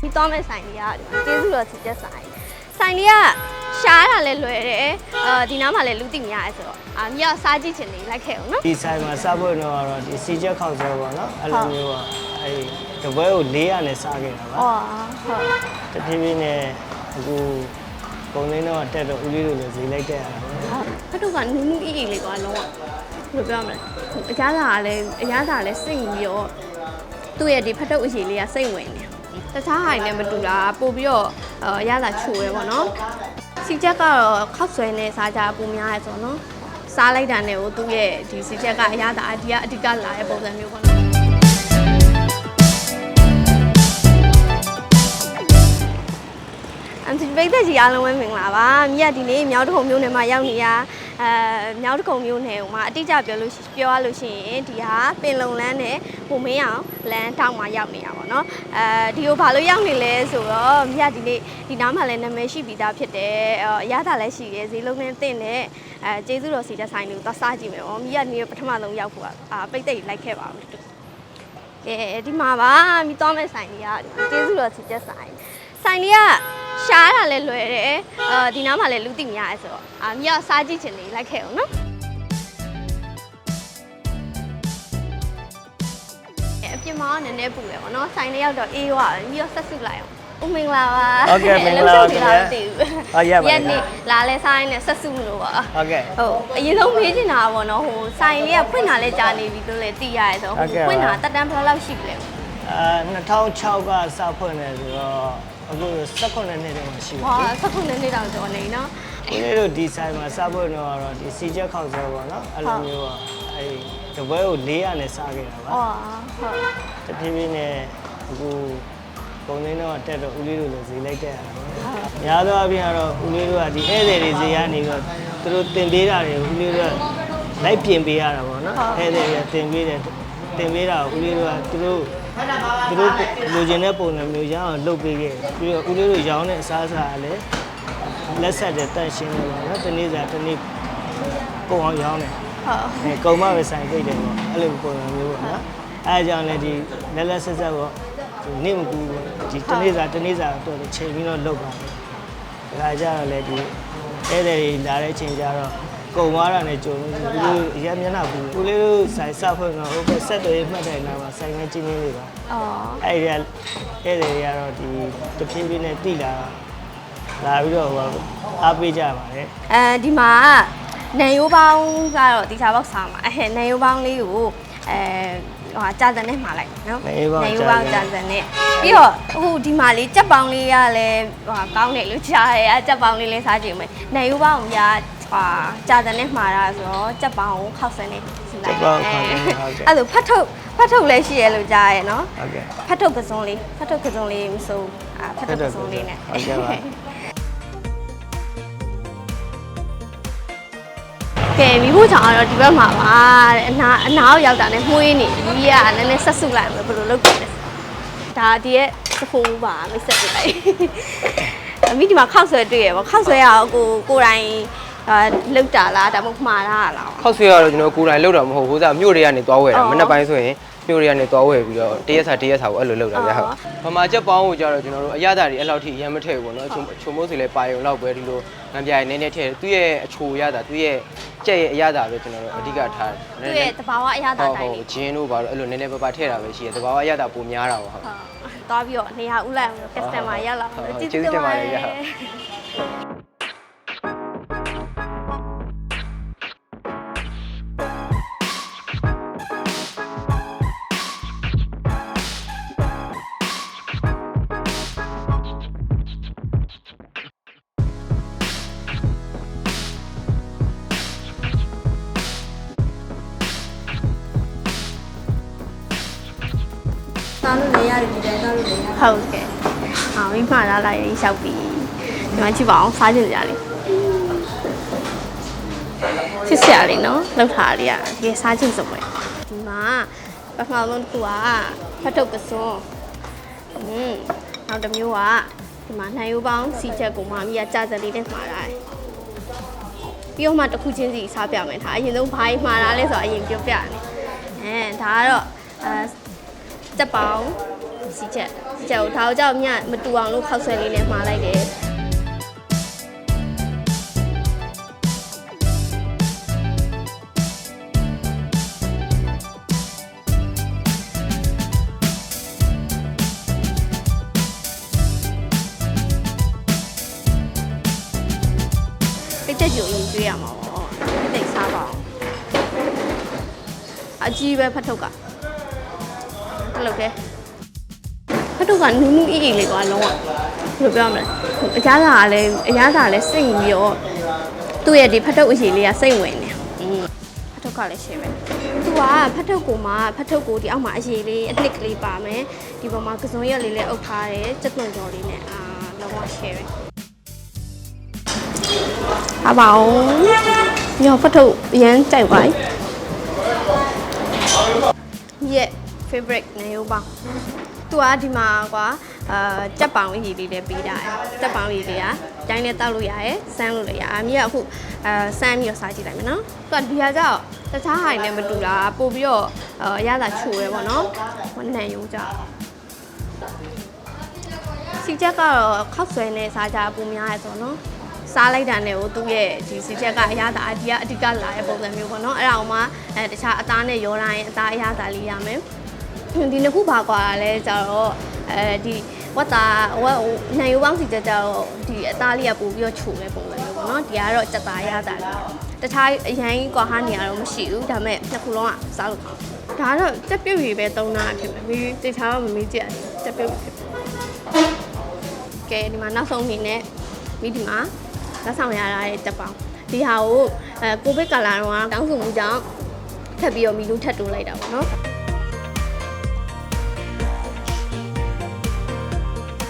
ဒီသွားမဲ့ဆိုင်လေးကဒီမှာကျေးဇူးတော်ချစ်ချက်ဆိုင်ဆိုင်လေးကရှားတာလည်းလွယ်တယ်အာဒီနားမှာလည်းလူသိများရဲဆိုတော့အာမြောက်စားကြည့်ချင်နေလိုက်ခဲ့အောင်နော်ဒီဆိုင်မှာစားဖို့တော့ကတော့ဒီစီချက်ခောက်ဆွဲပေါ့နော်အဲ့လိုမျိုးပေါ့အဲ့ဒီတပွဲကို400နဲ့စားခဲ့တာပါအော်ဟုတ်တဖြည်းဖြည်းနဲ့အခုပုံသိန်းတော့တက်တော့ဦးလေးတို့လည်းဈေးလိုက်တက်ရတာပေါ့ဖတ်တော့ကနူးနူးအီအီလေးကွာလုံးဝဘယ်လိုပြောမလဲအရသာကလည်းအရသာကလည်းစိတ်ပြီးတော့ သူ့ရဲ့ဒီဖတ်တော့အီလေးကစိတ်ဝင်နေတခြားဟာတွေနဲ့မတူတာပို့ပြီးတော့အာအရသာချိုရဲပေါ့နော်စီချက်ကတော့ခောက်ဆွဲနေစားကြပူများရဲဆိုတော့နော်စားလိုက်တာနဲ့ကိုသူ့ရဲ့ဒီစီချက်ကအရသာအဒီကအဓိကလာတဲ့ပုံစံမျိုးပေါ့နော်အမ်စီပိတ်သက်ကြီးအားလုံးပဲမင်္ဂလာပါမြတ်ဒီနေ့မြောက်တခုံမြို့နယ်မှာရောက်နေရ အဲမြောက်တခုံမြို့နယ်မှာအတိအကျပြောလို့ရှိပြောရလို့ရှိရင်ဒီဟာပင်လုံလန်းနဲ့ပုံမင်းအောင်လမ်းတောင်မှာရောက်နေတာပေါ့နော်အဲဒီကိုဘာလို့ရောက်နေလဲဆိုတော့မြတ်ဒီနေ့ဒီနားမှာလည်းနာမည်ရှိပြီးသားဖြစ်တယ်အဲအရသာလည်းရှိရဲဈေးလုံးနဲ့တင့်တဲ့အဲကျေးဇူးတော်စီတဲ့ဆိုင်တွေကိုသွားစားကြည့်မယ်ပေါ့မြတ်ဒီနေ့ပထမဆုံးရောက်ဖို့ကအာပိတ်သက်ကြီးလိုက်ခဲ့ပါဦးကဲဒီမှာပါမိသွားမဲ့ဆိုင်လေးကကျေးဇူးတော်စီတဲ့ဆိုင်ဆိုင်လေးက ရှားတာလည်းလွယ်တယ်အာဒီနားမှာလည်းလူသိများရဲဆိုတော့အာမြောက်စားကြည့်ချင်နေလိုက်ခဲ့အောင်နော်အဲအပြင်မှာကနည်းနည်းပူတယ်ပေါ့နော်ဆိုင်လေးရောက်တော့အေးသွားတယ်မြောက်ဆက်စုလိုက်အောင်ဦးမင်္ဂလာပါဟုတ်ကဲ့မင်္ဂလာပါခင်ဗျာမသိဘူးဟုတ်ရပါတယ်ရက်နေ့လာလဲဆိုင်နဲ့ဆက်စုမလို့ပါဟုတ်ကဲ့ဟုတ်အရင်ဆုံးမေးချင်တာကပေါ့နော်ဟိုဆိုင်လေးကဖွင့်တာလဲကြာနေပြီလို့လည်းသိရတယ်ဆိုတော့ဟုတ်ကဲ့ပါဖွင့်တာတက်တန်းဘယ်လောက်လောက်ရှိပြီလဲအာ2006ကစဖွင့်တယ်ဆိုတော့ အခု18နှစ်တည်းမှရှိပါဟာပြီဆက်ခုနှစ်နှစ်တောင်ကျော်နေနော် ဦးလေးတို့ဒီဆိုင်မှာစားဖို့တော့ကတော့ဒီစီချက်ခောက်ဆွဲပေါ့နော်အဲ့လိုမျိုးပေါ့အဲ့ဒီတပွဲကို400နဲ့စားခဲ့တာပါအော်ဟုတ်တဖြည်းဖြည်းနဲ့အခုပုံသိန်းတော့တက်တော့ဦးလေးတို့လည်းဈေးလိုက်တက်ရတာပေါ့။များသောအားဖြင့်ကတော့ဦးလေးတို့ကဒီဧည့်သည်တွေဈေးကနေပြီးတော့သူတို့တင်ပေးတာတွေဦးလေးတို့ကလိုက်ပြင်ပေးရတာပေါ့နော်။ဧည့်သည်တွေကတင်ပေးတယ်တင်ပေးတာကိုဦးလေးတို့ကသူတို့ သူတို့လိုချင်တဲ့ပုံစံမျိုးရအောင်လုပ်ပေးခဲ့တယ်။ပြီးတော့ဦးလေးတို့ရောင်းတဲ့အစားအစာကလည်းလက်ဆက်တဲ့တန့်ရှင်းတယ်ပေါ့နော်။တနေ့စားတစ်နေ့ပုံအောင်ရောင်းတယ်ဟုတ်အဲကုံမပဲဆိုင်ပိတ်တယ်ပေါ့အဲ့လိုပုံစံမျိုးပေါ့နော်အဲအကြောင်းလည်းဒီလက်လက်ဆက်ဆက်ပေါ့ဒီနေ့မကူဘူးပေါ့ဒီတနေ့စာတနေ့စာတော့ချိန်ပြီးတော့လုပ်ပါတယ်ဒါကြတော့လည်းဒီဧည့်သည်တွေလာတဲ့အချိန်ကျတော့ ကုံသွားတာနဲ့ကြုံလို့ဒီလိုအရက်မျက်နှာဘူးကိုလေးတို့ဆိုင်စဖွင့်တော့ဟိုဘက်ဆက်တွေမှတ်တယ်နားမှာဆိုင်ငယ်ချင်းချင်းလေးပါအော်အဲ့ဒီကဧည့်သည်တွေကတော့ဒီတဖြည်းဖြည်းနဲ့တိလာလာပြီးတော့ဟိုအားပေးကြပါတယ်အဲဒီမှာနန်ရိုးပေါင်းကတော့တီချာဘောက်စားမှာအဲနန်ရိုးပေါင်းလေးကိုအဲဟိုကြာစံနဲ့မှာလိုက်နော်နန်ရိုးပေါင်းနန်ရိုးပေါင်းကြာစံနဲ့ပြီးတော့အခုဒီမှာလေးကြက်ပေါင်းလေးကလည်းဟိုကောင်းတယ်လို့ကြားရဲအဲကြက်ပေါင်းလေးလေးစားကြည့်မယ်နန်ရိုးပေါင်းက ဟာကြာစံနဲ့မှာတာဆိုတော့ကြက်ပေါင်းကိုခောက်စံနဲ့စီလိုက်ကြက်ပေါင်းခောက်စံနဲ့ဟုတ်ကဲ့အဲ့လိုဖတ်ထုတ်ဖတ်ထုတ်လည်းရှိရလို့ကြားရဲနော်ဟုတ်ကဲ့ဖတ်ထုတ်ကစုံလေးဖတ်ထုတ်ကစုံလေးမစိုးအာဖတ်ထုတ်ကစုံလေးနဲ့ဟုတ်ကဲ့ပါကဲမိဖို့ချောင်းကတော့ဒီဘက်မှာပါတဲ့အနာအနာကိုရောက်တာနဲ့မှုေးနေဒီကနည်းနည်းဆက်စုလိုက်မယ်ဘယ်လိုလုပ်ကြလဲဒါဒီရဲ့သဖိုးပါမိတ်ဆက်ပြလိုက်အမိဒီမှာခောက်ဆွဲတွေ့ရပါခောက်ဆွဲရအောင်ကိုကိုယ်တိုင် အာလောက်တာလားဒါမှမဟုတ်မှားတာလားခောက်ဆွဲရတော့ကျွန်တော်ကိုယ်တိုင်လောက်တာမဟုတ်ဘူးဟိုစားမြို့တွေကနေသွားဝယ်တာအော်မနေ့ပိုင်းဆိုရင်မြို့တွေကနေသွားဝယ်ပြီးတော့တရက်စာတရက်စာကိုအဲ့လိုလောက်တာဗျာဟုတ်အော် ဗမာချက်ပေါင်းကိုကြတော့ကျွန်တော်တို့အရသာတွေအဲ့လောက်ထိရမ်းမထည့်ဘူးပေါ့နော်ချုံချုံမိုးစီလဲပါယုံလောက်ပဲဒီလိုငံပြားရနည်းနည်းထည့်တယ်သူ့ရဲ့အချိုရတာသူ့ရဲ့ကြက်ရဲ့အရသာပဲကျွန်တော်တို့အဓိကထားသူ့ရဲ့တဘာဝအရသာဟုတ်တိုင်းဟုတ်လေးဂျင်းတို့ပါတော့အဲ့လိုနည်းနည်းပါးပါးထည့်တာပဲရှိတယ်တဘာဝအရသာပုံများတာပေါ့ဟုတ် ဟုတ်သွားပြီးတော့နေရာဥလိုက်အောင်ကက်စတမာရောက်လာပါမယ်ဟုတ်ကျေးဇူးတင်ပါတယ်ဗျာ ဟုတ် တယ်ဒီတိုင်းသားလို့လည်းရတယ်ဟုတ်ကဲ့အာမိမှားလာလိုက်ရေးလျှောက်ပြီးဒီမှာကြည့်ပါအောင်စားကြည့်ကြလေချစ်စရာလေးနော်လောက်ထားရတကယ်စားကြည့်စုံပဲဒီမှာပထမဆုံးတစ်ခုကဖတ်ထုတ်ပစွန်းอืมနောက်တစ်မျိုးကဒီမှာနိုင်ရိုးပေါင်းစီချက်ကိုမမီးကကြာစလေးနဲ့မှာတာပြီးတော့မှတစ်ခုချင်းစီစားပြမယ်ဒါအရင်ဆုံးဘာကြီးမှာတာလဲဆိုတော့အရင်ပြောပြတယ်အဲဒါကတော့အဲစက်ပေါင်း စီချက်စီချက်ကိုဒါကိုကြောက်မြမတူအောင်လို့ခောက်ဆွဲလေးနဲ့မှားလိုက်တယ်ပိတ်သက်ကြိုရင်ကျွေးရမှာပေါ့ပိတ်သက်စားပါအောင်အကြီးပဲဖတ်ထုတ်ကတလုတ်ကဲဖတ်ထု တ်ကနူးနူးအေးအေးလေးကွာလုံးဝဘယ်လိုပြောမလဲအရသာကလည်းအရသာကလည်းစိတ်ပြီးတော့သူ့ရဲ့ဒီဖတ်ထုတ်အရေးလေးကစိတ်ဝင်နေอืมဖတ်ထုတ်ကလည်းရှင်းပဲသူကဖတ်ထုတ်ကိုမှဖတ်ထုတ်ကိုဒီအောက်မှာအရေးလေးအနစ်ကလေးပါမယ်ဒီပေါ်မှာကစုံရက်လေးလည်းအုပ်ထားတယ်စက်သွန်ကြော်လေးနဲ့အာလုံးဝရှင်းပဲအားပါအောင်ညောဖတ်ထုတ်အရန်ကြိုက်ပါရဲ့ favorite နေရောပါ သူကဒီမှာကွာအာကြက်ပောင်လေးကြီးလေးလည်းပေးတာရယ်ကြက်ပောင်လေးတွေကတိုင်းနဲ့တောက်လို့ရရယ်စမ်းလို့လည်းရအမြကအခုအာစမ်းပြီးတော့စားကြည့်လိုက်မယ်နော်သူကဒီဟာကြောက်တခြားဟာတွေနဲ့မတူတာပို့ပြီးတော့အာရတာချိုရဲပေါ့နော်ဟိုနန်ယုံကြောက်စီချက်ကတော့ခောက်ဆွဲနဲ့စားကြပူများရဲဆိုတော့နော်စားလိုက်တာနဲ့ကိုသူ့ရဲ့ဒီစီချက်ကအရသာအဒီကအဓိကလာတဲ့ပုံစံမျိုးပေါ့နော်အဲ့ဒါအောင်မှအဲတခြားအသားနဲ့ရောတိုင်းအသားအရသာလေးရမယ် ဒီနှစ်ခုပါကွာလဲကြတော့အဲဒီဝတ်တာဝတ်နိုင်ရိုးပေါင်းစီချက်ကြတော့ဒီအသားလေးကပို့ပြီးတော့ချိုတဲ့ပုံစံမျိုးပေါ့နော်ဒီကတော့စက်သားရသာလေးတခြားအရင်ကွာဟာနေရတော့မရှိဘူးဒါပေမဲ့နှစ်ခုလုံးကစားလို့ကောင်းဒါကတော့တက်ပြုတ်ရည်ပဲသုံးတာဖြစ်မယ်ပြီးတခြားတော့မမေးကြည့်တက်ပြုတ်ဖြစ်ကဲဒီမှာနောက်ဆုံးအနေနဲ့မိဒီမှာလက်ဆောင်ရတာတဲ့တက်ပေါင်းဒီဟာကိုအဲကိုဗစ်ကာလာတော့တောင်းဆိုမှုကြောင့်ထပ်ပြီးတော့မီလူထပ်တိုးလိုက်တာပေါ့နော်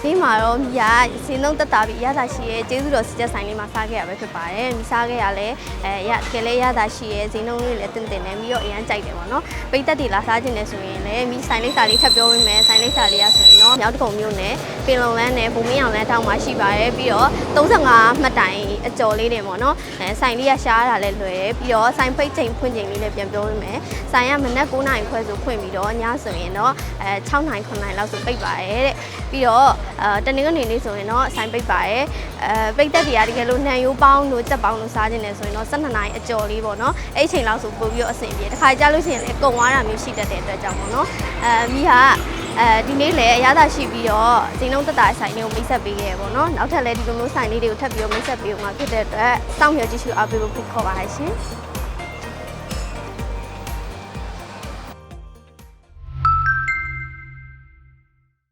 ဒီမှာတော့မြာစင်းလုံးတက်တာပြီးရတာရှိရဲကျေးဇူးတော်စစ်ချက်ဆိုင်လေးမှာစားခဲ့ရပဲဖြစ်ပါတယ်။မိစားခဲ့ရလဲအဲရတကယ်လဲရတာရှိရဲစင်းလုံးလေးလည်းတင်တင်နေပြီးတော့အရန်ကြိုက်တယ်ပေါ့နော်။ပိတ်သက်တွေလာစားခြင်းနဲ့ဆိုရင်လည်းမိဆိုင်လေးစာလေးထပ်ပြောပေးမယ်။ဆိုင်လေးစာလေးရဆိုရင်တော့မြောက်တကုံမျိုးနဲ့ပင်လုံလန်းနဲ့ဘုံမင်းအောင်လန်းတောင်မှာရှိပါတယ်။ပြီးတော့35မှတ်တိုင်အကျော်လေးတွေပေါ့နော်။အဲဆိုင်လေးကရှားတာလည်းလွယ်တယ်။ပြီးတော့ဆိုင်ပိတ်ချိန်ဖွင့်ချိန်လေးလည်းပြန်ပြောပေးမယ်။ဆိုင်ကမနက်9နာရီခွဲဆိုဖွင့်ပြီးတော့ညဆိုရင်တော့အဲ6နာရီ9နာရီလောက်ဆိုပိတ်ပါတယ်တဲ့။ပြီးတော့အဲတနင်္ဂနွေနေ့ဆိုရင်တော့ဆိုင်ပိတ်ပါတယ်အဲပိတ်သက်တွေကတကယ်လို့နှံရိုးပေါင်းတို့ကြက်ပေါင်းတို့စားခြင်းနဲ့ဆိုရင်တော့12နာရီအကျော်လေးပေါ့နော်အဲ့ချိန်လောက်ဆိုပို့ပြီးတော့အဆင်ပြေတခါကြလို့ရှိရင်လည်းကုံသွားတာမျိုးရှိတတ်တဲ့အတွက်ကြောင့်ပေါ့နော်အဲမိဟာအဲဒီနေ့လည်းအရသာရှိပြီးတော့ဇင်းလုံးတက်တာဆိုင်လေးကိုမိတ်ဆက်ပေးခဲ့ရပေါ့နော်နောက်ထပ်လည်းဒီလိုမျိုးဆိုင်လေးတွေကိုထပ်ပြီးတော့မိတ်ဆက်ပေးအောင်မှာဖြစ်တဲ့အတွက်စောင့်မျှော်ကြည့်ရှုအားပေးဖို့ဖိတ်ခေါ်ပါရရှင်